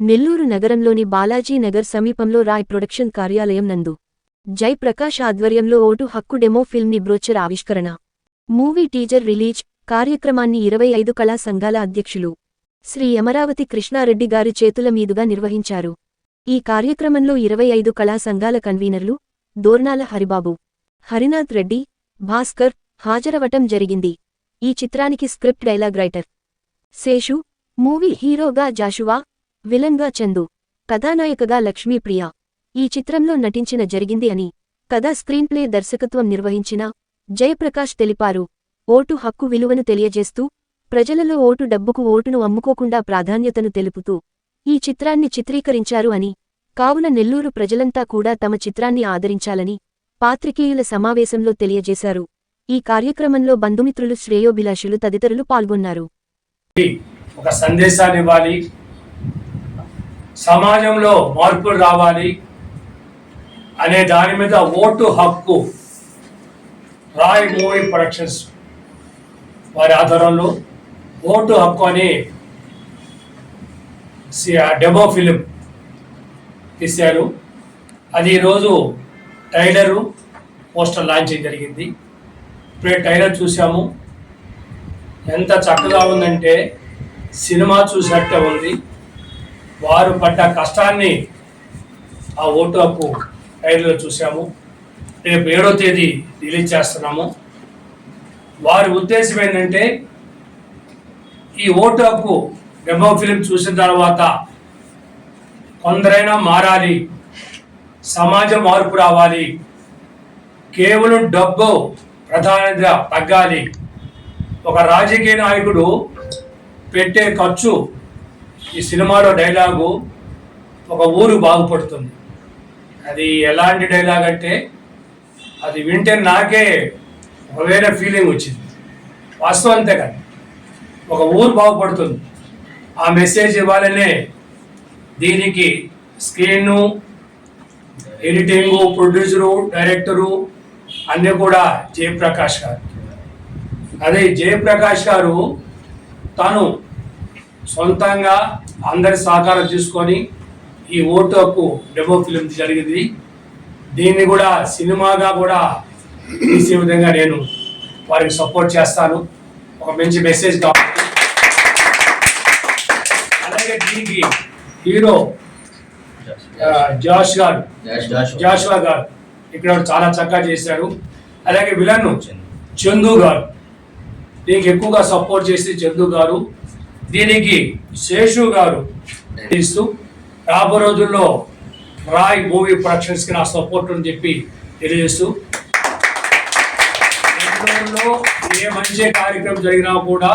నెల్లూరు నగరంలోని బాలాజీ నగర్ సమీపంలో రాయ్ ప్రొడక్షన్ కార్యాలయం నందు. జైప్రకాష్ ఆధ్వర్యంలో ఓటు హక్కు డెమో ఫిల్మ్ని బ్రోచర్ ఆవిష్కరణ. మూవీ టీజర్ రిలీజ్ కార్యక్రమాన్ని ఇరవై ఐదు కళా సంఘాల అధ్యక్షులు శ్రీ అమరావతి కృష్ణారెడ్డి గారి చేతుల మీదుగా నిర్వహించారు. ఈ కార్యక్రమంలో ఇరవై ఐదు కళా సంఘాల కన్వీనర్లు దోర్నాల హరిబాబు హరినాథ్ రెడ్డి భాస్కర్ హాజరవటం జరిగింది. ఈ చిత్రానికి script dialogue writer Seshu movie హీరోగా జాషువా విలన్గా చందు. కథానాయికగా లక్ష్మీప్రియ. ఈ చిత్రంలో నటించిన జరిగింది అని కథా స్క్రీన్ప్లే దర్శకత్వం నిర్వహించిన జయప్రకాష్ తెలిపారు. ఓటు హక్కు విలువను తెలియజేస్తూ ప్రజలలో ఓటు డబ్బుకు ఓటును అమ్ముకోకుండా ప్రాధాన్యతను తెలుపుతూ ఈ చిత్రాన్ని చిత్రీకరించారు అని కావున నెల్లూరు ప్రజలంతా కూడా తమ చిత్రాన్ని ఆదరించాలని పాత్రికేయుల సమావేశంలో తెలియజేశారు. ఈ కార్యక్రమంలో బంధుమిత్రులు శ్రేయోభిలాషులు తదితరులు పాల్గొన్నారు. ఒక సందేశాన్ని ఇవ్వాలి. సమాజంలో మార్పులు రావాలి అనే దాని మీద ఓటు హక్కు రాయ్ మూవీ ప్రొడక్షన్స్ వారి ఆధారంలో ఓటు హక్కు అని సి- డెమో ఫిలిం తీశారు. అది ఈరోజు టైలరు పోస్టర్ లాంచింగ్ జరిగింది. ఇప్పుడే టైలర్ చూసాము ఎంత చక్కగా ఉందంటే సినిమా చూసినట్టే ఉంది. వారు పడ్డ కష్టాన్ని ఆ ఓటు హక్కు టైర్లో చూసాము రేపు ఏడో తేదీ రిలీజ్ చేస్తున్నాము. వారి ఉద్దేశం ఏంటంటే ఈ ఓటు హక్కు డెమో ఫిలిం చూసిన తర్వాత కొందరైనా మారాలి సమాజం మార్పు రావాలి కేవలం డబ్బు ప్రధానంగా తగ్గాలి. ఒక రాజకీయ నాయకుడు పెట్టే ఖర్చు ఈ సినిమాలో డైలాగు ఒక ఊరు బాగుపడుతుంది. అది ఎలాంటి డైలాగ్ అంటే అది వింటే నాకే ఒక వేరే ఫీలింగ్ వచ్చింది. వాస్తవం అంతే కదా. ఒక ఊరు బాగుపడుతుంది. ఆ మెసేజ్ ఇవ్వాలనే దీనికి స్క్రీను ఎడిటింగు ప్రొడ్యూసరు డైరెక్టరు అన్నీ కూడా జయప్రకాష్ గారు. అదే జయప్రకాష్ గారు తను సొంతంగా అందరి సహకారం తీసుకొని ఈ ఓటు హక్కు డెమో ఫిలిం జరిగింది. దీన్ని కూడా సినిమాగా కూడా తీసే విధంగా నేను వారికి సపోర్ట్ చేస్తాను. ఒక మంచి మెసేజ్ కాబట్టి అలాగే దీనికి హీరో జాష్ గారు జాషువా గారు ఇక్కడ చాలా చక్కగా చేశారు. అలాగే విలన్ చందు గారు దీనికి ఎక్కువగా సపోర్ట్ చేసి చందు గారు దీనికి శేషు గారు ఇస్తూ రాబో రోజుల్లో రాయ్ మూవీ ప్రొడక్షన్స్కి నా సపోర్ట్ అని చెప్పి తెలియజేస్తూ. నెల్లూరులో ఏ మంచి కార్యక్రమం జరిగినా కూడా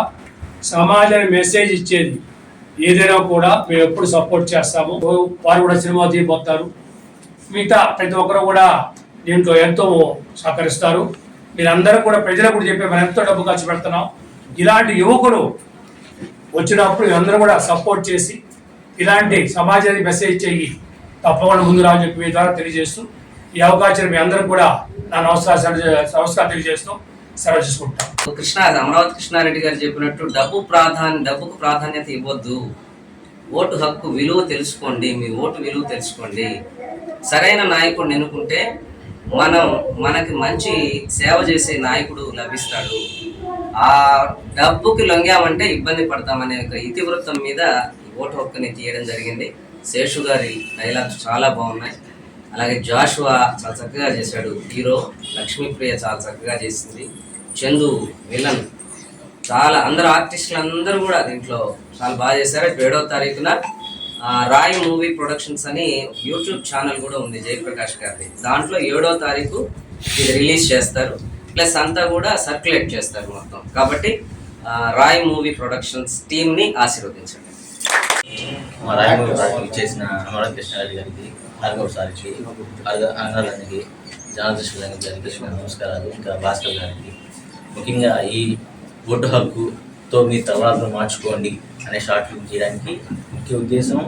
సమాజానికి మెసేజ్ ఇచ్చేది ఏదైనా కూడా మేము ఎప్పుడు సపోర్ట్ చేస్తాము. వారు కూడా సినిమా తీయబోతారు మిగతా ప్రతి ఒక్కరు కూడా దీంట్లో ఎంతో సహకరిస్తారు. మీరందరూ కూడా ప్రజలకు కూడా చెప్పే మనం ఎంతో డబ్బు ఖర్చు పెడుతున్నాం. ఇలాంటి యువకులు వచ్చినప్పుడు అందరూ కూడా సపోర్ట్ చేసి ఇలాంటి సమాజానికి మెసేజ్ చేయి తప్పకుండా ముందు రాని చెప్పి మీ ద్వారా తెలియజేస్తూ ఈ అవకాశం మీ అందరూ కూడా నా నమస్కారం నమస్కారం తెలియజేస్తూ సెలవు చేసుకుంటాం. కృష్ణ అమరావతి కృష్ణారెడ్డి గారు చెప్పినట్టు డబ్బు ప్రాధాన్య డబ్బుకు ప్రాధాన్యత ఇవ్వద్దు. ఓటు హక్కు విలువ తెలుసుకోండి మీ ఓటు విలువ తెలుసుకోండి. సరైన నాయకుడిని ఎన్నుకుంటే మనం మనకి మంచి సేవ చేసే నాయకుడు లభిస్తాడు. ఆ డబ్బుకి లొంగామంటే ఇబ్బంది పడతామనే ఒక ఇతివృత్తం మీద ఓటు హక్కుని తీయడం జరిగింది. శేషు గారి డైలాగ్స్ చాలా బాగున్నాయి. అలాగే జాషువా చాలా చక్కగా చేశాడు. హీరో లక్ష్మీప్రియ చాలా చక్కగా చేసింది. చందు విలన్ చాలా అందరు ఆర్టిస్టులు అందరూ కూడా దీంట్లో చాలా బాగా చేశారు. రేపు ఏడవ తారీఖున ఆ, రాయ్ మూవీ ప్రొడక్షన్స్ అని యూట్యూబ్ ఛానల్ కూడా ఉంది జయప్రకాష్ గారిది. దాంట్లో ఏడవ తారీఖు ఇది రిలీజ్ చేస్తారు. ప్లస్ అంతా కూడా సర్క్యులేట్ చేస్తారు మొత్తం. కాబట్టి రాయ్ మూవీ ప్రొడక్షన్స్ టీమ్ని ఆశీర్వదించండి. మా రాయమూరి చేసిన అమరావతి కృష్ణారెడ్డి గారికి భార్గవ్ సారికి అన్నదానికి జనాదృష్టి గారికి నమస్కారాలు ఇంకా భాస్కర్ గారికి. ముఖ్యంగా ఈ ఓటు హక్కుతో మీ తలవాళ్ళు మార్చుకోండి అనే షార్ట్ ఫిల్మ్ చేయడానికి ముఖ్య ఉద్దేశం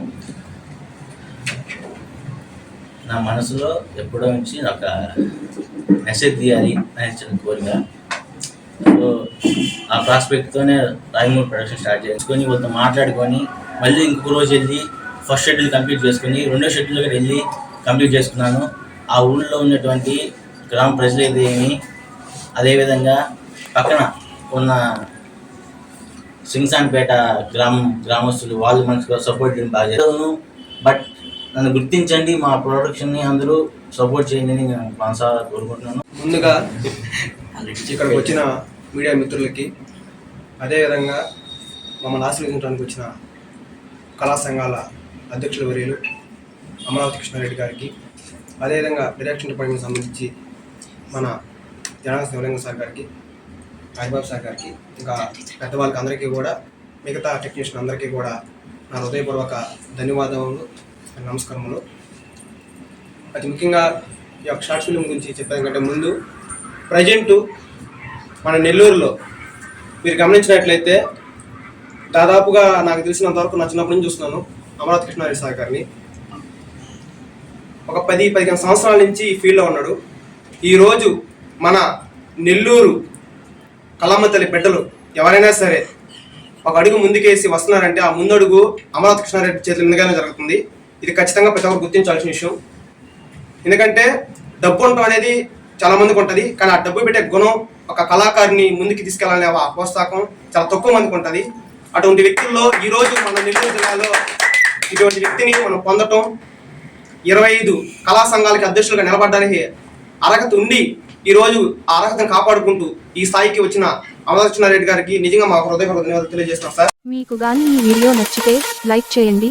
నా మనసులో ఎప్పుడో నుంచి ఒక మెసేజ్ తీయాలి అని చిన్న కోరిక. సో ఆ ప్రాస్పెక్ట్తోనే రాయమూర్ ప్రొడక్షన్ స్టార్ట్ చేసుకొని వాళ్ళతో మాట్లాడుకొని మళ్ళీ ఇంకొక రోజు వెళ్ళి ఫస్ట్ షెడ్యూల్ కంప్లీట్ చేసుకుని రెండో షెడ్యూల్కి వెళ్ళి కంప్లీట్ చేసుకున్నాను. ఆ ఊళ్ళో ఉన్నటువంటి గ్రామ ప్రజలు ఏమి అదేవిధంగా పక్కన ఉన్న సింగ్సాన్పేట గ్రామం గ్రామస్తులు వాళ్ళు మనకు సపోర్ట్ బాగా చేస్తాను బట్ నన్ను గుర్తించండి మా ప్రొడక్షన్ని అందరూ సపోర్ట్ చేయండి అని నేను మనసారా కోరుకుంటున్నాను. ముందుగా ఇక్కడికి వచ్చిన మీడియా మిత్రులకి అదేవిధంగా మమ్మల్ని ఆశీర్వదించడానికి వచ్చిన కళా సంఘాల అధ్యక్షుల వర్యులు అమరావతి కృష్ణారెడ్డి గారికి అదేవిధంగా డైరెక్షన్ డిపార్ట్మెంట్ సంబంధించి మన జనాల శివలింగ సార్ గారికి రాజ్బాబు సార్ గారికి ఇంకా పెద్దవాళ్ళకి అందరికీ కూడా మిగతా టెక్నీషియన్ అందరికీ కూడా నా హృదయపూర్వక ధన్యవాదములు. నమస్కారములు. అతి ముఖ్యంగా ఈ యొక్క షార్ట్ ఫిల్మ్ గురించి చెప్పేందుకంటే ముందు ప్రజెంటు మన నెల్లూరులో మీరు గమనించినట్లయితే దాదాపుగా నాకు తెలిసినంత వరకు నా చిన్నప్పటి నుంచి చూస్తున్నాను అమరావతి కృష్ణారెడ్డి సార్ గారిని ఒక పది పదిహేను సంవత్సరాల నుంచి ఈ ఫీల్డ్లో ఉన్నాడు. ఈరోజు మన నెల్లూరు కళమ్మ తల్లి బిడ్డలు ఎవరైనా సరే ఒక అడుగు ముందుకేసి వస్తున్నారంటే ఆ ముందడుగు అమరావతి కృష్ణారెడ్డి చేతుల మీదుగానే జరుగుతుంది. ఇది ఖచ్చితంగా ప్రతి ఒక్కరు గుర్తించాల్సిన విషయం. ఎందుకంటే డబ్బు ఉండటం అనేది చాలా మందికి ఉంటుంది కానీ ఆ డబ్బు పెట్టే గుణం ఒక కళాకారుని ముందుకు తీసుకెళ్ళాలనే ఆ ప్రోత్సాహం చాలా తక్కువ మందికి ఉంటుంది. అటువంటి వ్యక్తుల్లో ఈ రోజు మన నెల్లూరు జిల్లాలో ఇటువంటి వ్యక్తిని మనం పొందటం ఇరవై ఐదు కళా సంఘాలకి అధ్యక్షులుగా నిలబడడానికి అర్హత ఉండి ఈరోజు ఆ అర్హతను కాపాడుకుంటూ ఈ స్థాయికి వచ్చిన అమరకృష్ణారెడ్డి గారికి నిజంగా మా హృదయపూర్వక ధన్యవాదాలు తెలియజేస్తున్నాం సార్. మీకు గాని ఈ వీడియో నచ్చితే లైక్ చేయండి